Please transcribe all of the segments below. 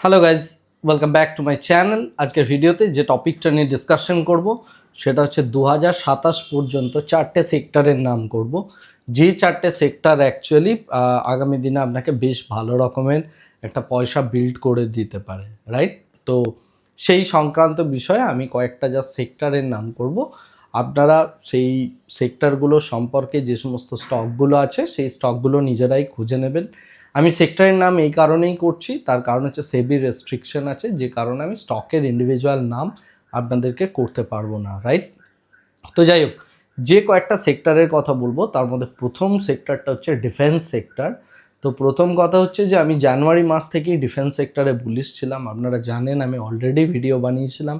Hello guys welcome back to my channel আজকের ভিডিওতে যে টপিকটা নিয়ে ডিসকাশন করব, সেটা হচ্ছে দু হাজার সাতাশ পর্যন্ত চারটে সেক্টরের নাম করব। যে চারটে সেক্টর অ্যাকচুয়ালি আগামী দিনে আপনাকে বেশ ভালো রকমের একটা পয়সা বিল্ড করে দিতে পারে রাইট তো সেই সংক্রান্ত বিষয়ে আমি কয়েকটা যা সেক্টরের নাম করব। আপনারা সেই সেক্টরগুলো সম্পর্কে যে সমস্ত স্টকগুলো আছে, সেই স্টকগুলো নিজেরাই খুঁজে নেবেন। আমি সেক্টরের নাম এই কারণেই করছি, তার কারণ হচ্ছে সেবি রেস্ট্রিকশন আছে, যে কারণে আমি স্টকের ইন্ডিভিজুয়াল নাম আপনাদেরকে করতে পারব না রাইট তো যাই হোক, যে কয়েকটা সেক্টরের কথা বলব, তার মধ্যে প্রথম সেক্টরটা হচ্ছে ডিফেন্স সেক্টর তো প্রথম কথা হচ্ছে যে আমি জানুয়ারি মাস থেকেই ডিফেন্স সেক্টরে বুলিশ ছিলাম, আপনারা জানেন আমি অলরেডি ভিডিও বানিয়েছিলাম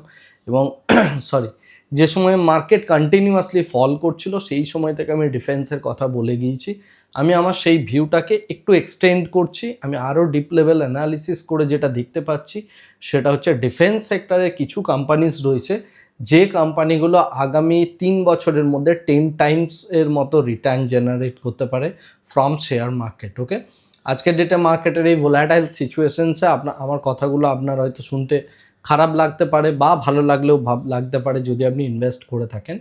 এবং সরি যে সময় মার্কেট কন্টিনিউয়াসলি ফল করছিল, সেই সময় থেকে আমি ডিফেন্সের কথা বলে গিয়েছি। আমি আমার সেই ভিউটাকে একটু এক্সটেন্ড করছি, আমি আরও ডিপ লেভেল অ্যানালিসিস করে যেটা দেখতে পাচ্ছি, সেটা হচ্ছে ডিফেন্স সেক্টরের কিছু কোম্পানিজ রয়েছে, যে কোম্পানিগুলো আগামী তিন বছরের মধ্যে টেন টাইমস এর মতো রিটার্ন জেনারেট করতে পারে ফ্রম শেয়ার মার্কেট ওকে আজকের ডেটে মার্কেটের এই ভোলাটাইল সিচুয়েশনসে আপনার আমার কথাগুলো আপনার হয়তো শুনতে খারাপ লাগতে পারে বা ভালো লাগলেও ভাব, লাগতে পারে যদি আপনি ইনভেস্ট করে থাকেন।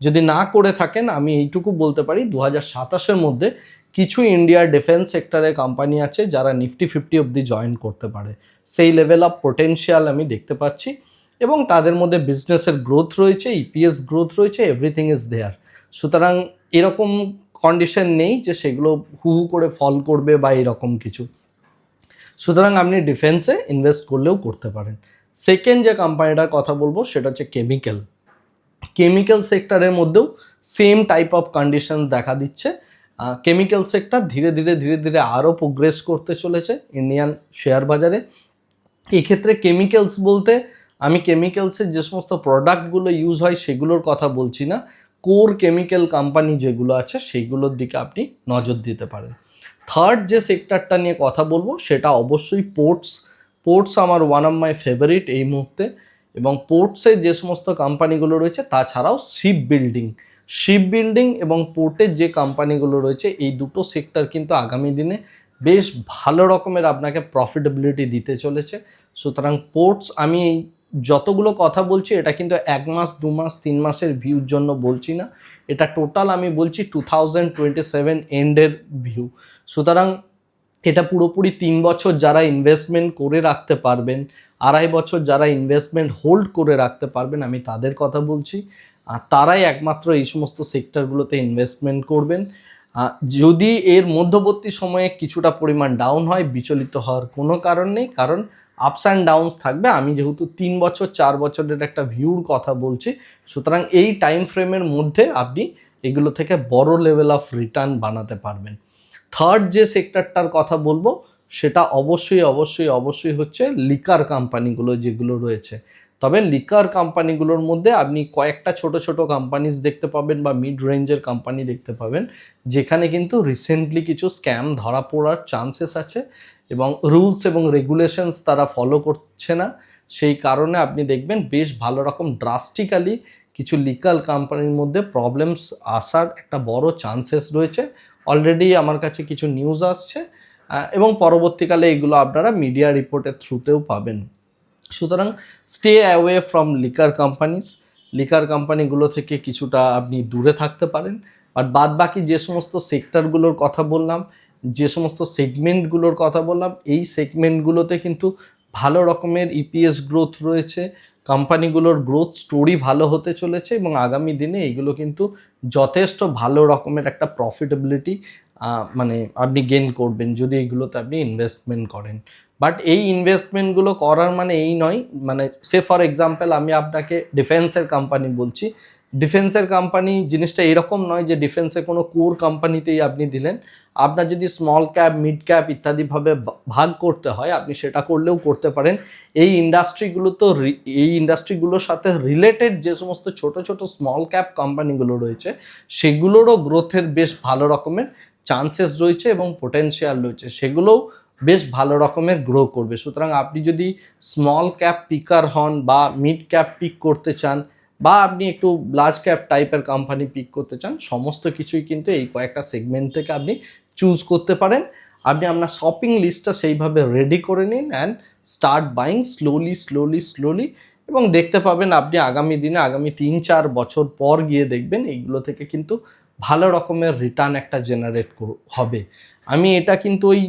যদি না করে থাকেন, আমি এইটুকু বলতে পারি, দু হাজার সাতাশের মধ্যে কিছু ইন্ডিয়ার ডিফেন্স সেক্টরে কোম্পানি আছে যারা নিফটি ফিফটি অবধি জয়েন করতে পারে। সেই লেভেল অফ পোটেনশিয়াল আমি দেখতে পাচ্ছি এবং তাদের মধ্যে বিজনেসের গ্রোথ রয়েছে ইপিএস গ্রোথ রয়েছে এভরিথিং ইজ দেয়ার সুতরাং এরকম কন্ডিশন নেই যে সেগুলো হু হু করে ফল করবে বা এরকম কিছু। সুতরাং আপনি ডিফেন্সে ইনভেস্ট করলেও করতে পারেন। সেকেন্ড যে কোম্পানিটার কথা বলব সেটা হচ্ছে কেমিক্যাল কেমিক্যাল সেক্টরের মধ্যেও সেম টাইপ অফ কন্ডিশন দেখা দিচ্ছে। কেমিক্যাল সেক্টর ধীরে ধীরে ধীরে ধীরে আরও প্রোগ্রেস করতে চলেছে ইন্ডিয়ান শেয়ার বাজারে। এক্ষেত্রে কেমিক্যালস বলতে আমি কেমিক্যালসের যে সমস্ত প্রোডাক্টগুলো ইউজ হয় সেগুলোর কথা বলছি না। কোর কেমিক্যাল কোম্পানি যেগুলো আছে সেইগুলোর দিকে আপনি নজর দিতে পারেন। থার্ড যে সেক্টরটা নিয়ে কথা বলব সেটা অবশ্যই পোর্টস পোর্টস আমার ওয়ান অফ মাই ফেভারিট এই মুহূর্তে। এবং পোর্টসের যে সমস্ত কোম্পানিগুলো রয়েছে তাছাড়াও শিপ বিল্ডিং শিপ বিল্ডিং এবং পোর্টের যে কোম্পানিগুলো রয়েছে, এই দুটো সেক্টর কিন্তু আগামী দিনে বেশ ভালো রকমের আপনাকে প্রফিটেবিলিটি দিতে চলেছে। সুতরাং পোর্টস আমি যতগুলো কথা বলছি, এটা কিন্তু এক মাস, দু মাস, তিন মাসের ভিউর জন্য বলছি না। এটা টোটাল আমি বলছি টু থাউজেন্ড টোয়েন্টি সেভেন এন্ডের ভিউ সুতরাং এটা পুরোপুরি তিন বছর যারা ইনভেস্টমেন্ট করে রাখতে পারবেন, আড়াই বছর যারা ইনভেস্টমেন্ট হোল্ড করে রাখতে পারবেন, আমি তাদের কথা বলছি। তারাই একমাত্র এই সমস্ত সেক্টরগুলোতে ইনভেস্টমেন্ট করবেন। যদি এর মধ্যবর্তী সময়ে কিছুটা পরিমাণ ডাউন হয়, বিচলিত হওয়ার কোনো কারণ নেই। কারণ আপস অ্যান্ড ডাউনস থাকবে। আমি যেহেতু তিন বছর, চার বছরের একটা ভিউর কথা বলছি, সুতরাং এই টাইম ফ্রেমের মধ্যে আপনি এগুলো থেকে বড় লেভেল অফ রিটার্ন বানাতে পারবেন। থার্ড যে সেক্টরটার কথা বলব, সেটা অবশ্যই অবশ্যই অবশ্যই হচ্ছে লিকার কোম্পানিগুলো যেগুলো রয়েছে। তবে লিকার কোম্পানিগুলোর মধ্যে আপনি কয়েকটা ছোট ছোট কোম্পানিজ দেখতে পাবেন বা মিড রেঞ্জের কোম্পানি দেখতে পাবেন, যেখানে কিন্তু রিসেন্টলি কিছু স্ক্যাম ধরা পড়ার চান্সেস আছে এবং রুলস এবং রেগুলেশনস তারা ফলো করছে না। সেই কারণে আপনি দেখবেন বেশ ভালো রকম ড্রাস্টিক্যালি কিছু লিকাল কোম্পানির মধ্যে প্রবলেমস আসার একটা বড় চান্সেস রয়েছে। অলরেডি আমার কাছে কিছু নিউজ আসছে এবং পরবর্তীকালে এগুলো আপনারা মিডিয়া রিপোর্টের থ্রুতেও পাবেন। সুতরাং stay away from liquor companies liquor কোম্পানিগুলো থেকে কিছুটা আপনি দূরে থাকতে পারেন। আর বাদ বাকি যে সমস্ত সেক্টরগুলোর কথা বললাম, যে সমস্ত সেগমেন্টগুলোর কথা বললাম, এই সেগমেন্টগুলোতে কিন্তু ভালো রকমের ইপিএস গ্রোথ রয়েছে। কোম্পানিগুলোর গ্রোথ স্টোরি ভালো হতে চলেছে এবং আগামী দিনে এগুলো কিন্তু যথেষ্ট ভালো রকমের একটা প্রফিটেবিলিটি মানে আপনি গেন করবেন যদি এইগুলোতে আপনি ইনভেস্টমেন্ট করেন। বাট এই ইনভেস্টমেন্টগুলো করার মানে এই নয়। মানে সে ফর এক্সাম্পল আমি আপনাকে ডিফেন্সের কোম্পানি বলছি। ডিফেন্সের কোম্পানি জিনিসটা এরকম নয় যে ডিফেন্সে কোনো কোর কোম্পানিতেই আপনি দিলেন। আপনার যদি স্মল ক্যাপ মিড ক্যাপ ইত্যাদিভাবে ভাগ করতে হয়, আপনি সেটা করলেও করতে পারেন। এই ইন্ডাস্ট্রিগুলো তো এই ইন্ডাস্ট্রিগুলোর সাথে রিলেটেড যে সমস্ত ছোট ছোট স্মল ক্যাপ কোম্পানিগুলো রয়েছে, সেগুলোরও গ্রোথের বেশ ভালো রকমের চান্সেস রয়েছে এবং পোটেনশিয়াল রয়েছে। সেগুলোও বেশ ভালো রকমের গ্রো করবে। সুতরাং আপনি যদি স্মল ক্যাপ পিকার হন বা মিড ক্যাপ পিক করতে চান বা আপনি একটু লার্জ ক্যাপ টাইপের কোম্পানি পিক করতে চান, সমস্ত কিছুই কিন্তু এই কয়েকটা সেগমেন্ট থেকে আপনি চুজ করতে পারেন। আপনি আপনার শপিং লিস্টটা সেইভাবে রেডি করে নিন and start buying slowly slowly slowly এবং দেখতে পাবেন আপনি আগামী দিনে, আগামী তিন, চার বছর পর গিয়ে দেখবেন এইগুলো থেকে কিন্তু ভালো রকমের রিটার্ন একটা জেনারেট হবে। আমি এটা কিন্তু ওই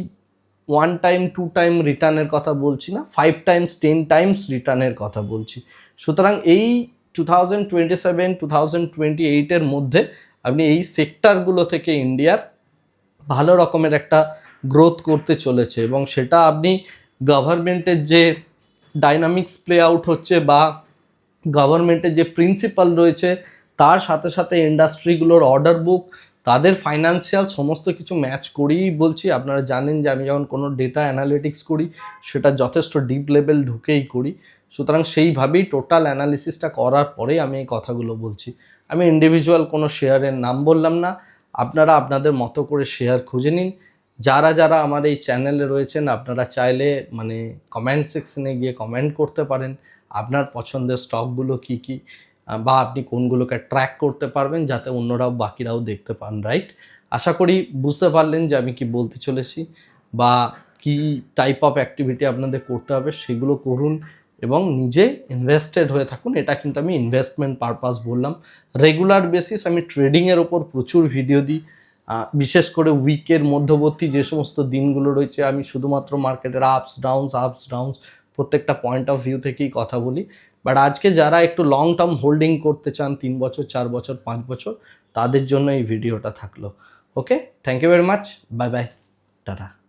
ওয়ান টাইম টু টাইম রিটার্নের কথা বলছি না ফাইভ টাইমস টেন টাইমস রিটার্নের কথা বলছি। সুতরাং এই two thousand twenty seven two thousand twenty এইটের মধ্যে আপনি এই সেক্টরগুলো থেকে ইন্ডিয়ার ভালো রকমের একটা গ্রোথ করতে চলেছে এবং সেটা আপনি গভর্নমেন্টের যে ডাইনামিক্স প্লে আউট হচ্ছে বা গভর্নমেন্টের যে প্রিন্সিপাল রয়েছে, তার সাথে সাথে ইন্ডাস্ট্রিগুলোর অর্ডার বুক তাদের ফাইন্যান্সিয়াল সমস্ত কিছু ম্যাচ করেই বলছি। আপনারা জানেন যে আমি যখন কোনো ডেটা অ্যানালিটিক্স করি, সেটা যথেষ্ট ডিপ লেভেল ঢুকেই করি। সুতরাং সেইভাবেই টোটাল অ্যানালিসিসটা করার পরেই আমি এই কথাগুলো বলছি। আমি ইন্ডিভিজুয়াল কোনো শেয়ারের নাম বললাম না। আপনারা আপনাদের মতো করে শেয়ার খুঁজে নিন। যারা যারা আমার এই চ্যানেলে রয়েছেন, আপনারা চাইলে মানে কমেন্ট সেকশনে গিয়ে কমেন্ট করতে পারেন। আপনার পছন্দের স্টকগুলো কি কি? বা আপনি কোনগুলোকে ট্র্যাক করতে পারবেন যাতে অন্যরাও বাকিরাও দেখতে পান রাইট আশা করি বুঝতে পারলেন যে আমি কি বলতে চলেছি বা কি টাইপ অফ অ্যাক্টিভিটি আপনাদের করতে হবে, সেগুলো করুন এবং নিজে ইনভেস্টেড হয়ে থাকুন। এটা কিন্তু আমি ইনভেস্টমেন্ট পারপাস বললাম। রেগুলার বেসিস আমি ট্রেডিংয়ের ওপর প্রচুর ভিডিও দিই। বিশেষ করে উইকের মধ্যবর্তী যে সমস্ত দিনগুলো রয়েছে, আমি শুধুমাত্র মার্কেটের আপস ডাউনস আপস ডাউনস প্রত্যেকটা পয়েন্ট অফ ভিউ থেকেই কথা বলি। বাট আজকে যারা একটু লং টার্ম হোল্ডিং করতে চান, তিন বছর, চার বছর, পাঁচ বছর, তাদের জন্য এই ভিডিওটা থাকল। Okay thank you very much bye bye tata